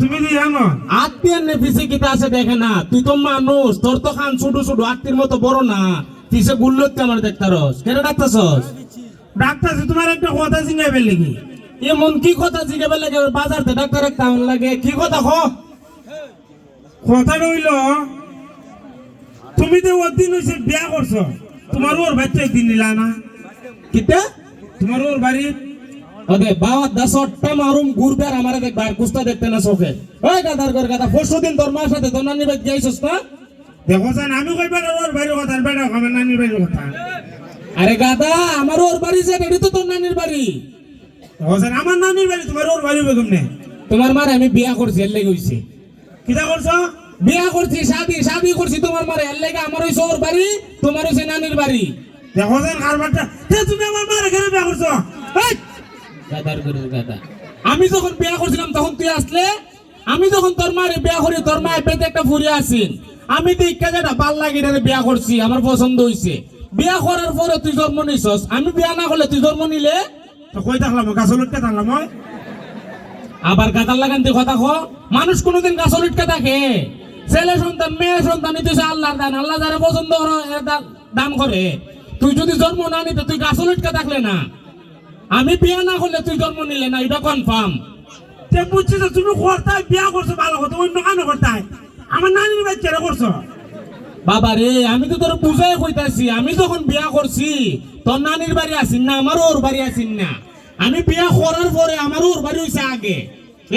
তুমি দি জানো নে পিছে কিতা আছে দেখে না। তুই তো মানুষ তোর তো খান ছোট ছোট আত্মীর মতো বড় না। পিছে গুল্লত আমার দেখতারস কেন ডাক্তারছস ডাক্তার তোমার একটা কথা পেলে কি এমন কি কথা জিজ্ঞাসা লাগে বাজারতে ডাক্তার একটা লাগে। কি কথা খ কথা রইল তুমি তো ওর দিন হয়েছে বিয়া করছ তোমার ওর বাচ্চা একদিন নিলা না? কিতা? তোমার ওর বাড়ি? ওদে বাবা দশটা মারুম আর আমারে দেখ বাইর কুস্তা দেখতে না চোখে। ওই গাদার ঘর গাদা পরশু দিন তোর মার সাথে তোর নানি বাড়ি যাইছস না? দেখো জান আমি কই বেটা ওর বাড়ির কথা বেটা আমার নানির বাড়ির কথা। আরে গাদা আমার ওর বাড়ি যে এটি তো তোর নানির বাড়ি। দেখো জান আমার নানির বাড়ি তোমার ওর বাড়ি বেগম নে তোমার মারে আমি বিয়া করছি এর লেগে হইছে। কিতা করছ? বিয়া করছি শাদি শাদি করছি তোমার মারে। এর লেগে আমার হইছে ওর বাড়ি তোমার হইছে নানির বাড়ি। দেখো জান কারবারটা তে তুমি আমার মারে কেন বিয়া করছ? এই! গাদার ঘরের গাদা। আমি যখন বিয়া করছিলাম তখন তুই আসলে? আমি যখন তোর মারে বিয়া করি তোর মায়ের পেটে একটা ফুরি আসিন আমি দীক্ষা যেটা ভালো লাগে বিয়া করছি আমার পছন্দ হইছে। বিয়া করার পরে তুই জন্ম নিছস। আমি বিয়া না করলে তুই জন্ম নিলে? তো কই থাকলাম? গাছ লটকে থাকলাম ওই। আবার গাদার লাগান তুই কথা কো মানুষ কোনোদিন গাছ লিটকে থাকে। ছেলে সন্তান, মেয়ে সন্তান নিতে আল্লাহর দান, আল্লাহ যারা পছন্দ দান করে। তুই যদি জন্ম না নিতে, তুই গাছ লিটকে থাকলে না। আমি বিয়া না করলে তুই জন্ম নিলে না, এটা কনফার্ম বুঝছি তো তুমি করতাই বিয়া করছ ভালো কথা, অন্য কেন করতাই আমার নানির কেন করছ? বাবা রে, আমি তো তোর বুঝাই কইতাছি, আমি যখন বিয়া করছি, তোর নানির বাড়ি আসিন না আমারও ওর বাড়ি আসিন না। আমি বিয়া করার পরে আমারও ওর বাড়ি হইছে আগে।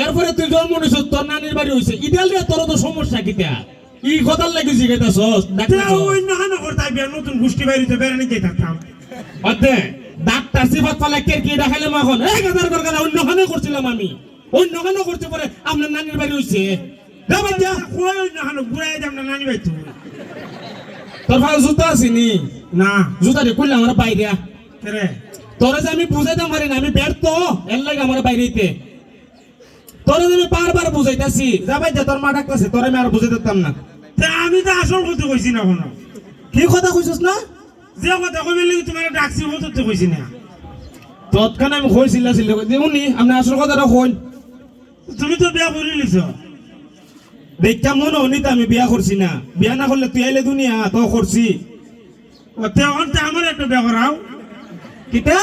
এরপরে তুই জন্ম নিছ তোর নানির বাড়ি হইছে। ইটাল দিয়ে তোর তো সমস্যা কিতা ই কথার লাগি জিজ্ঞাসা তে অন্য কেন করতাই বিয়া নতুন গোষ্ঠী বাড়িতে বেড়ানি কে থাকতাম। অদে ডাক্তার সিফাত পালা কে কি মাখন গাদার কর গাদা অন্য খানে করছিলাম আমি। অন্য খানে করতে পরে আপনার নানির বাড়ি কই অন্য ঘুরাই যাম না নানি বাড়ি তোর ভাই জুতা আসিনি না। জুতা রে খুললে আমার বাইরে কেরে তোরা যে আমি বুঝাইতে পারি না আমি ব্যর্থ। এর লাগে আমার বাইরেতে তোরা আমি বারবার বুঝাইতাছি। যা ভাই যা তোর মা ডাকতেছে তোরা আমি আর বুঝাইতে পারতাম না। তে আমি তো আসল কথা কইছি না কোনো কি কথা কইছিস না? যে কথা কইবে লাগি তোমার ডাকছি হতো তো কইছি না। তৎক্ষণ আমি কইছিল ছিল উনি আপনি আসল কথাটা কইন তুমি তো বিয়া করে নিছো। দেখা মনে হনি তো আমি বিয়া করছি না। বিয়া না করলে তুই আইলে দুনিয়া তো করছি। ও তে অন্তে আমার একটা বিয়া করাও। কিতা?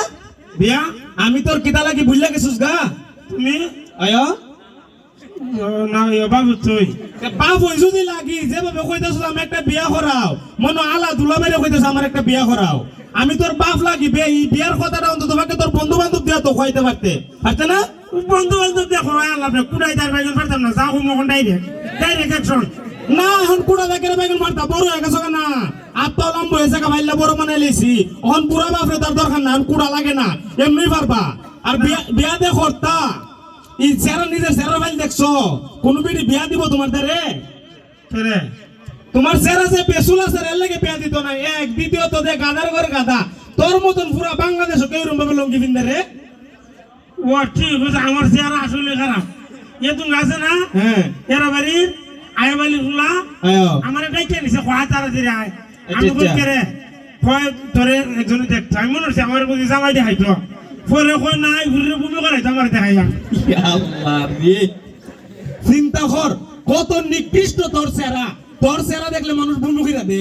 বিয়া? আমি তোর কিতা লাগি বুঝলা গেছিস গা? তুমি? আয়? আমি তোর বাপ লাগি এই বিয়ার কথাটা অন্তত তোমাকে তোর বন্ধু বান্ধব দিয়া তো খাইতে পারতে। পারতে না? বন্ধু বান্ধব আল্লাহ কুড়াই তার বাইজন পারতাম না যাও মখন ডাইরেক্ট ডাইরেক্ট অ্যাকশন না এখন কুড়া দেখে বাইকের মারতা বড় হয়ে গেছে না আত্মা লম্ব হয়েছে ভাইলা বড় মানে লেছি। এখন বুড়া বাপরে তার দরকার না এখন কুড়া লাগে না। এমনি পারবা। আর বিয়া বিয়া দে করতা। ই সেরা নিজের সেরা ভাই দেখছ? কোন বিড়ি বিয়া দিব তোমার দ্বারে তোমার সেরা যে পেশুল আছে এর লাগে বিয়া দিত না। এক দ্বিতীয়ত দে গাদার করে গাদা তোর মতন পুরা বাংলাদেশ কেউ রুম ভাবে লঙ্গি পিন্দে রে? ও ঠিক আছে আমার চেহারা আসলে খারাপ। এ তুমি আছে না? হ্যাঁ। এরা বাড়ির আয় বাড়ি খোলা আমার এটাই কে নিছে? কয় তাড়াতাড়ি আয়। আমি কই। কেরে কয় তোরে একজনে দেখতো আমি মনে হচ্ছে আমার বুঝি জামাই দেখাইতো। পরে কয় নাই ঘুরে বমি করাইতো আমার দেখাইয়া আল্লাহ রে। চিন্তা কর কত নিকৃষ্ট তোর সেরা তোর সেরা দেখলে মানুষ বুমুখিরা দে।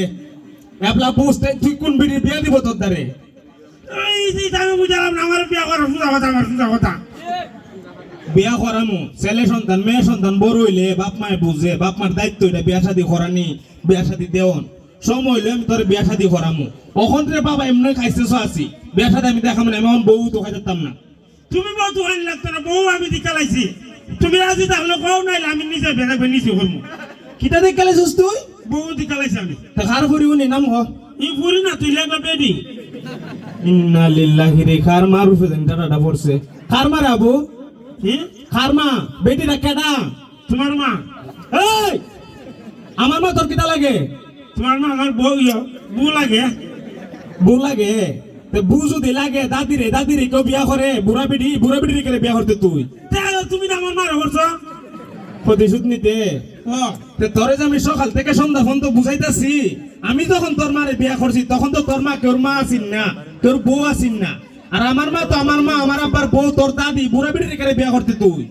এবলা বুঝতে তুই কোন বিড়ি বিয়া দিব তোর দ্বারে? এই যে আমি বুঝালাম না আমার বিয়া করার সুজা কথা আমার সুজা কথা। বিয়া করামু ছেলে সন্তান মেয়ে সন্তান বড় হইলে বাপ মায়ে বুঝে বাপ মার দায়িত্ব এটা বিয়া শাদি করানি বিয়া শাদি দেওন। সময় হইলে আমি তোর বিয়া শাদি করামু। অখন রে বাবা এমনি খাইছে আছি। শাদি আমি দেখাম না এখন বউ তো খাইতাম না। তুমি বউ তো আনি লাগতো না বউ আমি দিকে লাইছি তুমি রাজি থাকলে কও নাইলে আমি নিজে বেড়াবে নিজে করব কিটা দেখ গেলেছিস তুই? বউ দিকে লাইছি আমি। তা কার করি উনি নাম হ ই ফুরি না তুই লাগবে বেডি ইন্না লিল্লাহি রে খার মা রূপে দেন টাটা পড়ছে খার মা আবু। কি খার মা বেটিটা কেডা? তোমার মা। এই! আমার মা তোর কিটা লাগে? তোমার মা আমার বউ ইয়। বউ লাগে। বউ লাগে? বউ যদি লাগে দাদি রে দাদি রে কেউ বিয়া করে বুড়া বেটি বুড়া বেটি রে বিয়া করতে তুই? তে তুমি তো আমার মারা করছ প্রতিশোধ নিতে। তোরে যে আমি সকাল থেকে সন্ধ্যা পর্যন্ত বুঝাইতাছি আমি যখন তোর মারে বিয়া করছি তখন তো তোর মা তোর মা আসিন না তোর বউ আসিন না। আর আমার মা তো আমার মা আমার আব্বার বউ তোর দাদি বুড়া বিড়ি রেখে বিয়া করতে তুই?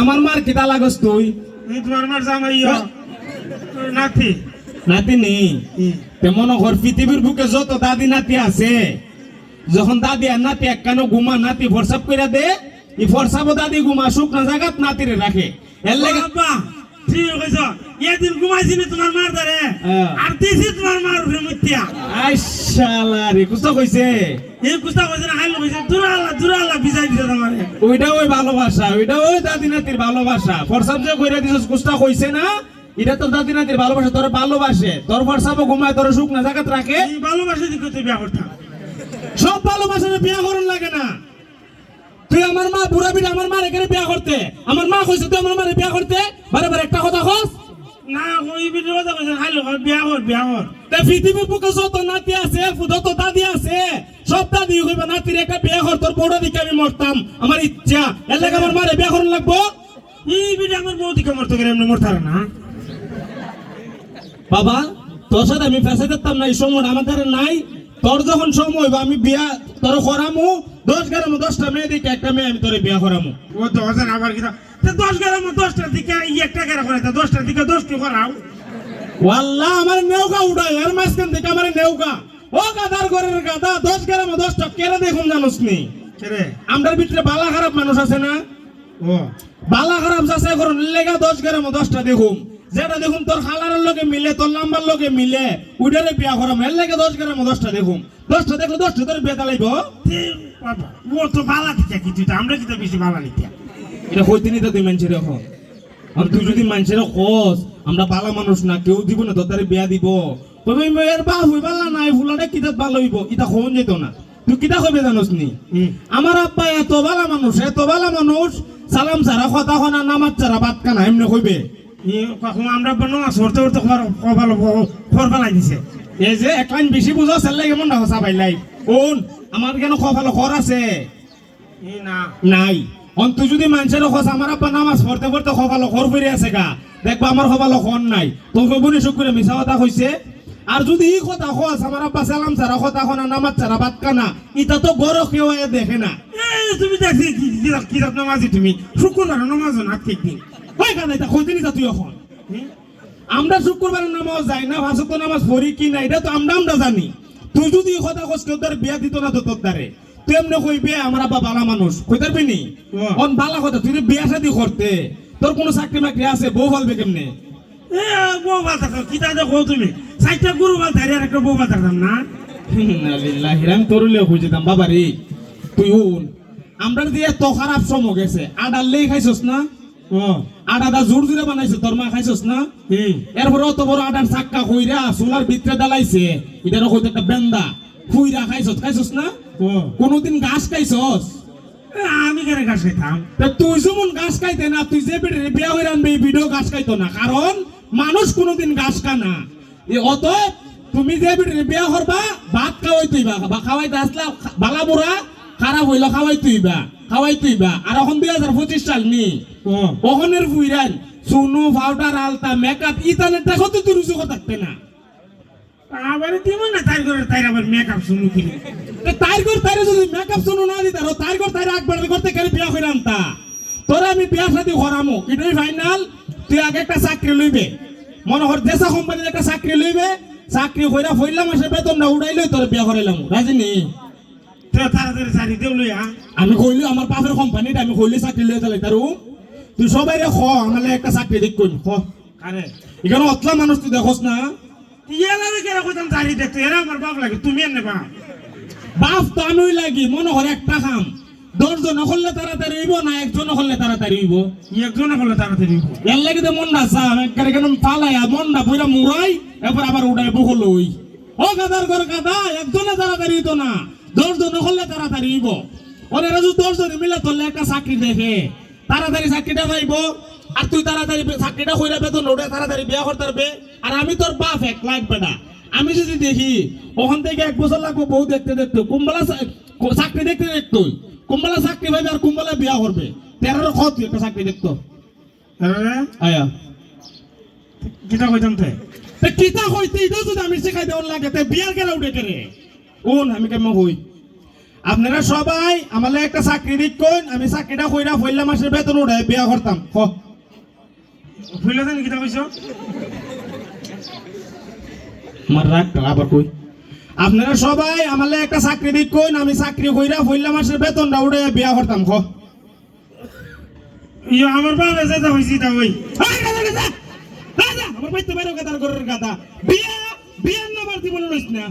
আমার মার কিতা লাগস তুই? তোমার মার জামাই নাতি। নাতি নেই। তেমন ঘর পৃথিবীর বুকে যত দাদি নাতি আছে যখন দাদি আর নাতি একখানো ঘুমা নাতি ফরসাপ করে দে এই ফরসাবো দাদি ঘুমা শুকনা জায়গাত নাতিরে রাখে। এর লাগে বাবা ঠিক কইছ। এদিন ঘুমাইছি না তোমার মার দ্বারে হ্যাঁ। আর দিছি তোমার মার উপরে মুতিয়া আইশালা রে কুস্ত কইছে? এই কুস্তা কইছে না হাইলো কইছে দুরাল্লা দুরাল্লা বিজাই দিছে তোমারে ওইটা ওই ভালোবাসা ওইটা ওই দাদি নাতির ভালোবাসা। যে কইরা দিছস কুস্তা কইছে না? এটা তোর দাদি নাতির ভালোবাসা তোর ভালোবাসে। তোর ফরসাপও ঘুমায় তোর শুকনা জায়গাত রাখে। ভালোবাসা দিকে তুই বিয়া করতাম। সব ভালোবাসার বিয়া করুন লাগে না। তুই আমার মা বুড়া বিড়া আমার মার এখানে বিয়া করতে। আমার মা কইছে তুই আমার মারে বিয়া করতে? বারে বারে একটা কথা কস। না ওই ভিডিও কথা কইছে হাইলো বিয়া কর বিয়া কর। তে পৃথিবীর বুকে যত নাতি আছে যত দাদি আছে সব দাদি কইবা নাতির একটা বিয়া কর তোর বড় দিকে আমি মরতাম। আমার ইচ্ছা। এর লাগে আমার মারে বিয়া করুন লাগবো? এই ভিডিও আমার বউ দিকে মরতে গেলে এমনি মরতার না। বাবা তোর সাথে আমি ফেসে দিতাম না এই সময় আমাদের নাই। তোর যখন সময় হইবো আমি বিয়া তোর করামু। দশ গ্রাম দশটা মেয়ে দিকে একটা মেয়ে আমি তোর বিয়া করামু। ও দশ হাজার আবার কিনা দশ গ্রাম দশটার দিকে একটা গেরা করে তা দশটার দিকে দশটি করাও? ওয়াল্লাহ আমার নেউকা উড়াই এর মাঝখান থেকে আমার নেউকা ও গাদার ঘরের গাদা দশ গ্রাম দশটা কেন দেখুন জানোস নি? কে আমরার ভিতরে বালা খারাপ মানুষ আছে না? ও। বালা খারাপ যাচাই করুন লেগা দশ গ্রাম দশটা দেখুন। যেটা দেখুন তোর খালারের লগে মিলে তোর নাম্বার লগে মিলে উইডারে বিয়া করাম এর লাগে দশ গ্রাম দশটা দেখুন দশটা দেখলে দশটা তোর বিয়া দালাইব তে ও তো বালা দিতে আমরা কি তো বেশি বালা নিতে এটা নিতে তুই মানুষের এখন। আর তুই যদি মানুষের খোঁজ আমরা বালা মানুষ না কেউ দিব না তোর তারে বিয়া দিব। তবে মেয়ের বা হই বালা নাই ফুলাটা কিতাব ভালো হইব ইটা কোন যেত না। তুই কিতা কইবে জানোস নি। আমার আব্বা এত বালা মানুষ এত বালা মানুষ সালাম ছাড়া কথা কনা নামাজ ছাড়া বাদ কানা এমনি কইবে? কখন আমরা বনো সরতে সরতে কপাল খর ফেলাই দিছে এই যে এক লাইন বেশি বুঝো সেল লাগে মন হসা পাইলাই কোন আমার কেন কপাল খর আছে নাই যদি মানুষের খোঁজ আমার আব্বা নামাজ পড়তে পড়তে কপাল খর ফিরে আছে গা দেখবা আমার নাই করে মিছা কথা কইছে আর যদি ই কথা খোঁজ আমার আব্বা সালাম ছাড়া কথা খনা নামাজ ছাড়া বাদ কানা ইটা তো কেউ দেখে না তুমি দেখছি কি কি- কি নামাজি তুমি শুক্রবার নামাজ না ঠিক দিন কেন এটা কই দিনি তুই এখন? আমরা শুক্রবার নামাজ যাই না ভাষা তো নামাজ পড়ি কি না এটা তো আমরা আমরা জানি। তুই যদি কথা কস কেউ তার বিয়া দিত না তো তোর দ্বারে। তুই এমনি কইবে আমার আব্বা বালা মানুষ। কই তারবি নি অন বালা কথা তুই বিয়া শাদি করতে তোর কোনো চাকরি মাকরি আছে? বউ ফালবে কেমনে? এ বউ ভালো থাকো কি তা দেখো তুমি? চারটা গরু ভালো থাকি আর একটা বউ ভালো থাকতাম না? হিরাম তরুলে খুঁজেতাম বাবা রে তুই উন আমরা দিয়ে তো খারাপ গেছে খাইছস না? ও আডাটা জোর জোরে বানাইছে তোর মা খাইছস না? এরপরে অত বড় আটার চাক্কা কইরা সোলার ভিতরে দালাইছে এটার হইতে একটা বেন্দা খুইরা খাইছস খাইছস না? ও কোনোদিন ঘাস খাইছস? আমি কেন গাছ খাইতাম? তা তুই যেমন ঘাস খাইতে না তুই যে বেটে বিয়া হয়ে আনবে এই ভিডিও ঘাস খাইতো না। কারণ মানুষ কোনোদিন ঘাস খানা এ অত তুমি যে বেটে বিয়া করবা ভাত খাওয়াই তুইবা বা খাওয়াইতে আসলা বালা বুড়া খারাপ হইল খাওয়াই তুইবা খাওয়াই তুইবা। আর এখন দুই হাজার পঁচিশ সাল নি। ও ওখানের ফুইরান সুনু পাউডার আলতা মেকআপ ইতানের দেখো তো তুই রুজু থাকতে না। আবার দিব না তাই করে তাই আবার মেকআপ শুনু কিনে। এ তাইর ঘর তাইরে যদি মেকআপ শুনু না দিতা রো তাইর ঘর তাইরে একবার করতে গেলে বিয়া করে আনতা। তোরা আমি বিয়া শাদি করামু এটাই ফাইনাল তুই আগে একটা চাকরি লইবে। মনে কর দেশা কোম্পানির একটা চাকরি লইবে। চাকরি কইরা ফইলাম মাসে বেতন না উড়াই লই তোর বিয়া করাইলাম। রাজি নি তো তাড়াতাড়ি লইয়া। আমি কইলি আমার বাপের কোম্পানিটা আমি কইলি চাকরি লই চালাই তারু তুই সবাই রে খ আমার একটা চাকরি দেখ কই খ। আরে। এখানে অতলা মানুষ তুই দেখোস না। ইয়ালা কেন কইতাম চারি দেখতে এরা আমার বাপ লাগে তুমি এনে বা বাপ। তো আমি লাগি মনে একটা খাম দশজন হলে তাড়াতাড়ি হইব না একজন হলে তাড়াতাড়ি হইব? একজনে বলে তাড়াতাড়ি দিব। এর লাগে তো মন না চাম একবারে কেন ফালাই মন না এরপর আবার উড়াই বহল ওই ও গাদার ঘর গাদা একজনে তাড়াতাড়ি হইতো না। দশজন হলে তাড়াতাড়ি হইব। ওরা যদি দশজন মিলে তোলে একটা চাকরি দেখে। তাড়াতাড়ি চাকরিটা পাইব। আর তুই তাড়াতাড়ি চাকরিটা কইরা বেতন ওটা তাড়াতাড়ি বিয়া করতে পারবে। আর আমি তোর বাপ এক লাখ বেটা আমি যদি দেখি ওখান থেকে এক বছর লাগবো বউ দেখতে দেখতে কুম্বালা চাকরি দেখতে দেখতে কুম্বালা চাকরি পাইবে আর কুম্বালা বিয়া করবে। তেরোর খত একটা চাকরি দেখতো। আয়া। কিতা কইতাম তে? কিতা হইতে এটাও যদি আমি শেখাই দেওয়ার লাগে তে বিয়ার কেন উঠে কেরে কোন আমি কেমন হই? আপনারা সবাই আমালে একটা চাকরি দিক কোন আমি চাকরিটা কইরা পয়লা মাসের বেতন উঠে বিয়া করতাম। হ। ফুলে জানি কিতা কইছ? আমার রাগটা আবার কই? আপনারা সবাই আমালে একটা চাকরি দিক কোন আমি চাকরি কইরা পয়লা মাসের বেতনটা উঠে বিয়া করতাম। হ। ইয়া আমার বাবা যেটা হইছি তা গাদা আমার বাইতে বাইরে গাদার ঘরের গাদা বিয়া বিয়ার নাম্বার দিব না।